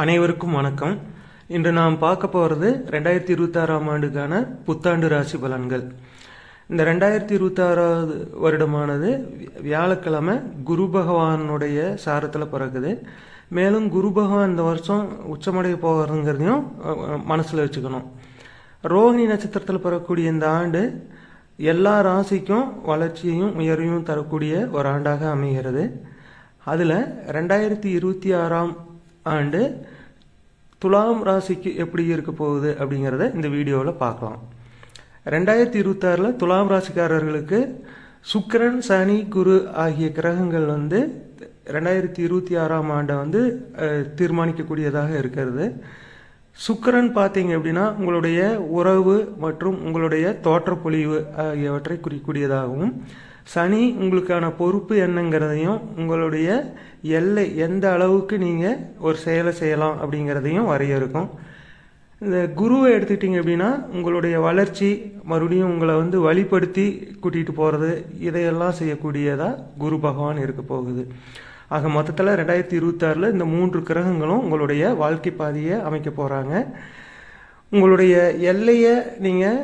அனைவருக்கும் வணக்கம். இன்று நாம் பார்க்க போகிறது ரெண்டாயிரத்தி இருபத்தாறாம் ஆண்டுக்கான புத்தாண்டு ராசி பலன்கள். இந்த ரெண்டாயிரத்தி இருபத்தாறாவது வருடமானது வியாழக்கிழமை குரு பகவானுடைய சாரத்தில் பிறகுது மேலும் குரு பகவான் இந்த வருஷம் உச்சமடைய போகிறதுங்கிறதையும் மனசில் வச்சுக்கணும். ரோஹிணி நட்சத்திரத்தில் பிறக்கக்கூடிய இந்த ஆண்டு எல்லா ராசிக்கும் வளர்ச்சியையும் உயர்வையும் தரக்கூடிய ஒரு ஆண்டாக அமைகிறது. அதில் ரெண்டாயிரத்தி இருபத்தி ஆறாம் ஆண்டு துலாம் ராசிக்கு எப்படி இருக்க போகுது அப்படிங்கிறத இந்த வீடியோவில் பார்க்கலாம். ரெண்டாயிரத்தி இருபத்தாறில் துலாம் ராசிக்காரர்களுக்கு சுக்கரன் சனி குரு ஆகிய கிரகங்கள் வந்து ரெண்டாயிரத்தி இருபத்தி ஆறாம் ஆண்டை வந்து தீர்மானிக்கக்கூடியதாக இருக்கிறது. சுக்கிரன் பார்த்தீங்க அப்படின்னா உங்களுடைய உறவு மற்றும் உங்களுடைய தோற்றப்பொழிவு ஆகியவற்றை குறிக்கக்கூடியதாகவும் சனி உங்களுக்கான பொறுப்பு என்னங்கிறதையும் உங்களுடைய எல்லை எந்த அளவுக்கு நீங்கள் ஒரு செயலை செய்யலாம் அப்படிங்கிறதையும் வரையறுக்கும். இந்த குருவை எடுத்துக்கிட்டிங்க அப்படின்னா உங்களுடைய வளர்ச்சி மறுபடியும் உங்களை வந்து வழிப்படுத்தி கூட்டிகிட்டு போகிறது இதையெல்லாம் செய்யக்கூடியதாக குரு பகவான் இருக்க போகுது. ஆக மொத்தத்தில் ரெண்டாயிரத்தி இருபத்தாறில் இந்த மூன்று கிரகங்களும் உங்களுடைய வாழ்க்கை பாதையை அமைக்க போகிறாங்க உங்களுடைய எல்லையை நீங்கள்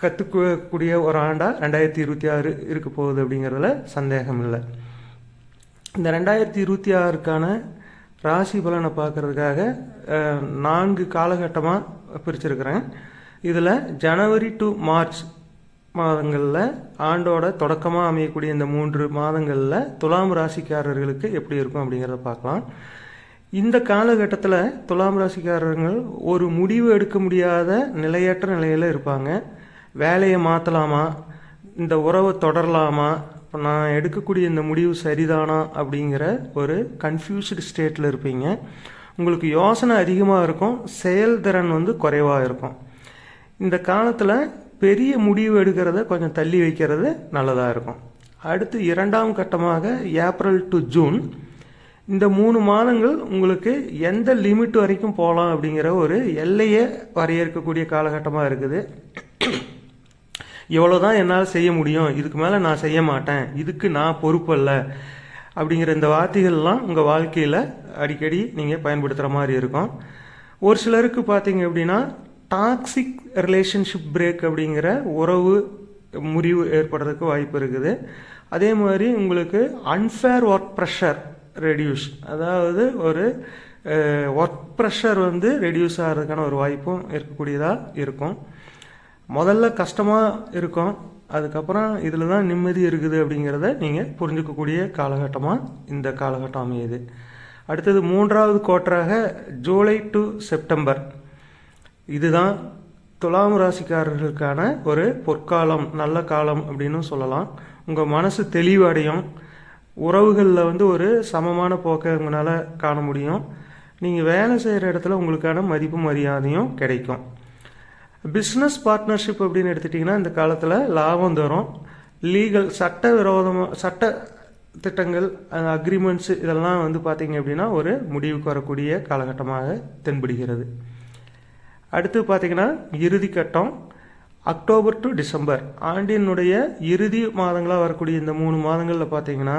கற்றுக்கக்கூடிய ஒரு ஆண்டாக ரெண்டாயிரத்தி இருபத்தி ஆறு இருக்க போகுது அப்படிங்கிறதுல சந்தேகம் இல்லை. இந்த ரெண்டாயிரத்தி இருபத்தி ஆறுக்கான ராசி பலனை பார்க்கறதுக்காக நான்கு காலகட்டமாக பிரிச்சிருக்கிறேன். இதில் ஜனவரி டு மார்ச் மாதங்களில் ஆண்டோட தொடக்கமாக அமையக்கூடிய இந்த மூன்று மாதங்களில் துலாம் ராசிக்காரர்களுக்கு எப்படி இருக்கும் அப்படிங்கிறத பார்க்கலாம். இந்த காலகட்டத்தில் துலாம் ராசிக்காரர்கள் ஒரு முடிவு எடுக்க முடியாத நிலையற்ற நிலையில் இருப்பாங்க. வேலையை மாற்றலாமா இந்த உறவை தொடரலாமா? இப்போ நான் எடுக்கக்கூடிய இந்த முடிவு சரிதானா? அப்படிங்கிற ஒரு கன்ஃபியூஸ்டு ஸ்டேட்டில் இருப்பீங்க. உங்களுக்கு யோசனை அதிகமாக இருக்கும். செயல்திறன் வந்து குறைவாக இருக்கும். இந்த காலத்தில் பெரிய முடிவு எடுக்கிறத கொஞ்சம் தள்ளி வைக்கிறது நல்லதாக இருக்கும். அடுத்து இரண்டாம் கட்டமாக ஏப்ரல் டு ஜூன். இந்த மூணு மாதங்கள் உங்களுக்கு எந்த லிமிட் வரைக்கும் போகலாம் அப்படிங்கிற ஒரு எல்லையை வரையறுக்கக்கூடிய காலகட்டமாக இருக்குது. இவ்வளோ தான் என்னால் செய்ய முடியும். இதுக்கு மேலே நான் செய்ய மாட்டேன். இதுக்கு நான் பொறுப்பல்ல. அப்படிங்கிற இந்த வார்த்தைகள்லாம் உங்கள் வாழ்க்கையில் அடிக்கடி நீங்கள் பயன்படுத்துகிற மாதிரி இருக்கும். ஒரு சிலருக்கு பார்த்தீங்க அப்படின்னா டாக்ஸிக் ரிலேஷன்ஷிப் பிரேக் அப்படிங்கிற உறவு முறிவு ஏற்படுறதுக்கு வாய்ப்பு இருக்குது. அதே மாதிரி உங்களுக்கு அன்ஃபேர் ஒர்க் ப்ரெஷர் ரெடியூஸ் அதாவது ஒரு ஒர்க் ப்ரெஷர் வந்து ரெடியூஸ் ஆகிறதுக்கான ஒரு வாய்ப்பும் இருக்கக்கூடியதாக இருக்கும். முதல்ல கஷ்டமாக இருக்கும். அதுக்கப்புறம் இதில் தான் நிம்மதி இருக்குது அப்படிங்கிறத நீங்கள் புரிஞ்சுக்கக்கூடிய காலகட்டமாக இந்த காலகட்டம் அமையுது. அடுத்தது மூன்றாவது கோட்டராக ஜூலை டு செப்டம்பர். இதுதான் துலாம் ராசிக்காரர்களுக்கான ஒரு பொற்காலம் நல்ல காலம் அப்படின்னு சொல்லலாம். உங்கள் மனசு தெளிவடையும். உறவுகளில் வந்து ஒரு சமமான போக்கை உங்களால் காண முடியும். நீங்கள் வேலை செய்கிற இடத்துல உங்களுக்கான மதிப்பு மரியாதையும் கிடைக்கும். பிஸ்னஸ் பார்ட்னர்ஷிப் அப்படின்னு எடுத்துட்டிங்கன்னா இந்த காலத்தில் லாபம் தரும். லீகல் சட்ட விரோதமாக சட்ட திட்டங்கள் அக்ரிமெண்ட்ஸ் இதெல்லாம் வந்து பார்த்தீங்க அப்படின்னா ஒரு முடிவுக்கு வரக்கூடிய காலகட்டமாக தென்படுகிறது. அடுத்து பார்த்தீங்கன்னா இறுதி கட்டம் அக்டோபர் டு டிசம்பர். ஆண்டினுடைய இறுதி மாதங்களாக வரக்கூடிய இந்த மூணு மாதங்களில் பார்த்தீங்கன்னா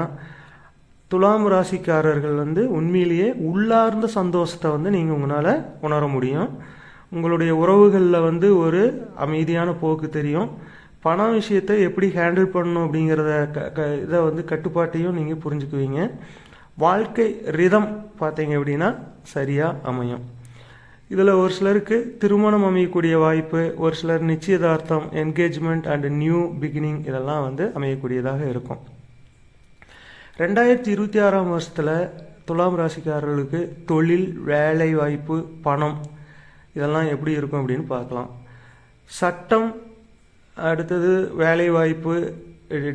துலாம் ராசிக்காரர்கள் வந்து உண்மையிலேயே உள்ளார்ந்த சந்தோஷத்தை வந்து நீங்கள் உங்களால் உணர முடியும். உங்களுடைய உறவுகளில் வந்து ஒரு அமைதியான போக்கு தெரியும். பண விஷயத்தை எப்படி ஹேண்டில் பண்ணணும் அப்படிங்கிறத க க இதை வந்து கட்டுப்பாட்டையும் நீங்கள் புரிஞ்சுக்குவீங்க. வாழ்க்கை ரிதம் பார்த்தீங்க அப்படின்னா சரியாக அமையும். இதில் ஒரு சிலருக்கு திருமணம் அமையக்கூடிய வாய்ப்பு ஒரு சிலர் நிச்சயதார்த்தம் என்கேஜ்மெண்ட் அண்ட் நியூ பிகினிங் இதெல்லாம் வந்து அமையக்கூடியதாக இருக்கும். ரெண்டாயிரத்தி இருபத்தி ஆறாம் வருஷத்தில் துலாம் ராசிக்காரர்களுக்கு தொழில் வேலை வாய்ப்பு பணம் இதெல்லாம் எப்படி இருக்கும் அப்படின்னு பார்க்கலாம். சட்டம் அடுத்தது வேலைவாய்ப்பு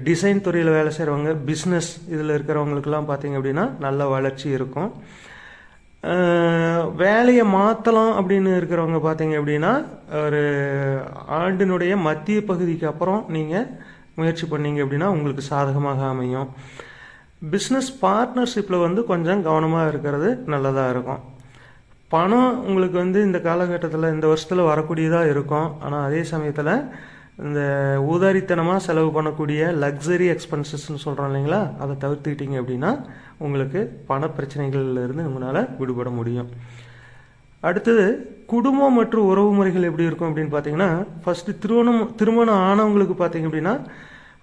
டிசைன் துறையில் வேலை செய்கிறவங்க பிஸ்னஸ் இதில் இருக்கிறவங்களுக்கெல்லாம் பார்த்தீங்க அப்படின்னா நல்ல வளர்ச்சி இருக்கும். வேலையை மாற்றலாம் அப்படின்னு இருக்கிறவங்க பார்த்தீங்க அப்படின்னா ஒரு ஆண்டினுடைய மத்திய பகுதிக்கு அப்புறம் நீங்கள் முயற்சி பண்ணீங்க அப்படின்னா உங்களுக்கு சாதகமாக அமையும். பிஸ்னஸ் பார்ட்னர்ஷிப்பில் வந்து கொஞ்சம் கவனமாக இருக்கிறது நல்லதாக இருக்கும். பணம் உங்களுக்கு வந்து இந்த காலகட்டத்தில் இந்த வருஷத்தில் வரக்கூடியதாக இருக்கும். ஆனால் அதே சமயத்தில் இந்த ஊதாரித்தனமாக செலவு பண்ணக்கூடிய லக்ஸரி எக்ஸ்பென்சஸ்ன்னு சொல்கிறோம் இல்லைங்களா? அதை தவிர்த்துக்கிட்டீங்க அப்படின்னா உங்களுக்கு பண பிரச்சனைகள்லேருந்து உங்களால் விடுபட முடியும். அடுத்தது குடும்பம் மற்றும் உறவு முறைகள் எப்படி இருக்கும் அப்படின்னு பார்த்தீங்கன்னா ஃபஸ்ட்டு திருமணம் திருமணம் ஆனவங்களுக்கு பார்த்தீங்க அப்படின்னா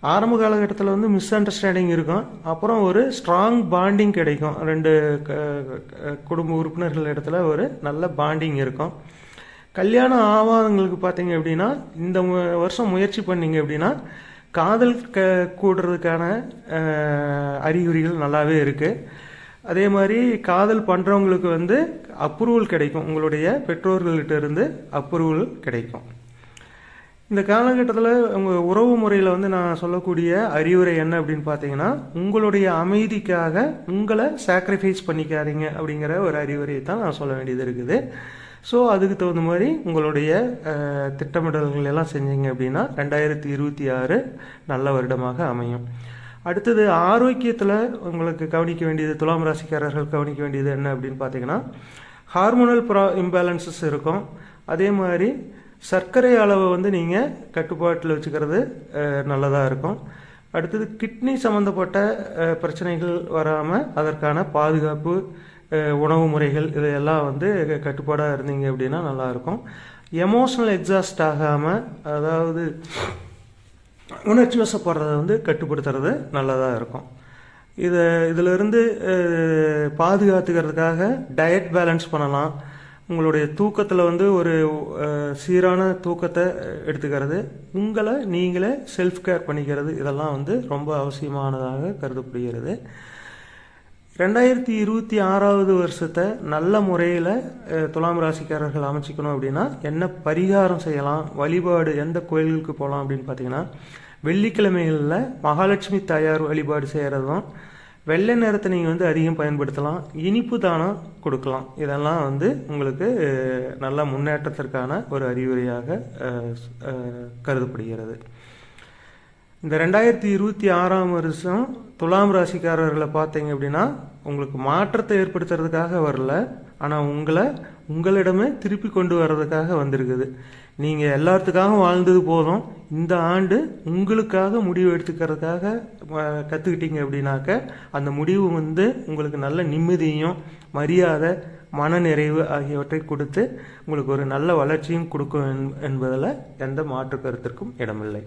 ஆரம்ப காலகட்டத்தில் வந்து மிஸ் அண்டர்ஸ்டாண்டிங் இருக்கும். அப்புறம் ஒரு ஸ்ட்ராங் பாண்டிங் கிடைக்கும். ரெண்டு க- குடும்ப உறுப்பினர்கள் இடத்துல ஒரு நல்ல பாண்டிங் இருக்கும். கல்யாணம் ஆவாதங்களுக்கு பார்த்தீங்க அப்படின்னா இந்த மு- வருஷம் முயற்சி பண்ணீங்க அப்படின்னா காதல் க கூடுறதுக்கான அறிகுறிகள் நல்லாவே இருக்குது அதே மாதிரி காதல் பண்ணுறவங்களுக்கு வந்து அப்ரூவல் கிடைக்கும். உங்களுடைய பெற்றோர்கள்கிட்ட இருந்து அப்ரூவல் கிடைக்கும். இந்த காலகட்டத்தில் உங்கள் உறவு முறையில் வந்து நான் சொல்லக்கூடிய அறிவுரை என்ன அப்படின்னு பார்த்தீங்கன்னா உங்களுடைய அமைதிக்காக உங்களை சாக்ரிஃபைஸ் பண்ணிக்காதீங்க அப்படிங்கிற ஒரு அறிவுரையை தான் நான் சொல்ல வேண்டியது இருக்குது. ஸோ அதுக்கு தகுந்த மாதிரி உங்களுடைய திட்டமிடல்கள் எல்லாம் செஞ்சீங்க அப்படின்னா ரெண்டாயிரத்தி இருபத்தி ஆறு நல்ல வருடமாக அமையும். அடுத்தது ஆரோக்கியத்தில் உங்களுக்கு கவனிக்க வேண்டியது துலாம் ராசிக்காரர்கள் கவனிக்க வேண்டியது என்ன அப்படின்னு பார்த்தீங்கன்னா ஹார்மோனல் ப்ரா இம்பேலன்சஸ் இருக்கும். அதே மாதிரி சர்க்கரை அளவை வந்து நீங்கள் கட்டுப்பாட்டில் வச்சுக்கிறது நல்லதாக இருக்கும். அடுத்தது கிட்னி சம்மந்தப்பட்ட பிரச்சனைகள் வராமல் அதற்கான பாதுகாப்பு உணவு முறைகள் இதையெல்லாம் வந்து கட்டுப்பாடாக இருந்தீங்க அப்படின்னா நல்லாயிருக்கும் எமோஷனல் எக்ஸாஸ்ட் ஆகாமல் அதாவது உணர்ச்சி வசப்படுறத வந்து கட்டுப்படுத்துறது நல்லதாக இருக்கும். இதை இதிலிருந்து பாதுகாத்துக்கிறதுக்காக டயட் பேலன்ஸ் பண்ணலாம். உங்களுடைய தூக்கத்தில் வந்து ஒரு சீரான தூக்கத்தை எடுத்துக்கிறது. உங்களை நீங்களே செல்ஃப் கேர் பண்ணிக்கிறது இதெல்லாம் வந்து ரொம்ப அவசியமானதாக கருதப்படுகிறது. ரெண்டாயிரத்தி இருபத்தி ஆறாவது வருஷத்தை நல்ல முறையில் துலாம் ராசிக்காரர்கள் அமைச்சிக்கணும் அப்படின்னா என்ன பரிகாரம் செய்யலாம் வழிபாடு எந்த கோயில்களுக்கு போகலாம் அப்படின்னு பார்த்தீங்கன்னா வெள்ளிக்கிழமைகளில் மகாலட்சுமி தாயார் வழிபாடு செய்கிறதும் வெள்ளை நேரத்தை நீங்கள் வந்து அதிகம் பயன்படுத்தலாம். இனிப்பு தானம் கொடுக்கலாம். இதெல்லாம் வந்து உங்களுக்கு நல்ல முன்னேற்றத்திற்கான ஒரு அறிவுரையாக கருதப்படுகிறது. இந்த ரெண்டாயிரத்தி இருபத்தி ஆறாம் வருஷம் துலாம் ராசிக்காரர்களை பார்த்தீங்க அப்படின்னா உங்களுக்கு மாற்றத்தை ஏற்படுத்துறதுக்காக வரல. ஆனால் உங்களை உங்களிடமே திருப்பி கொண்டு வர்றதுக்காக வந்திருக்குது. நீங்கள் எல்லாத்துக்காகவும் வாழ்ந்தது போதும். இந்த ஆண்டு உங்களுக்காக முடிவு எடுத்துக்கிறதுக்காக கற்றுக்கிட்டீங்க அப்படின்னாக்க அந்த முடிவு வந்து உங்களுக்கு நல்ல நிம்மதியும் மரியாதை மனநிறைவு ஆகியவற்றை கொடுத்து உங்களுக்கு ஒரு நல்ல வளர்ச்சியும் கொடுக்கும் என்பதில் எந்த மாற்று கருத்திற்கும் இடமில்லை.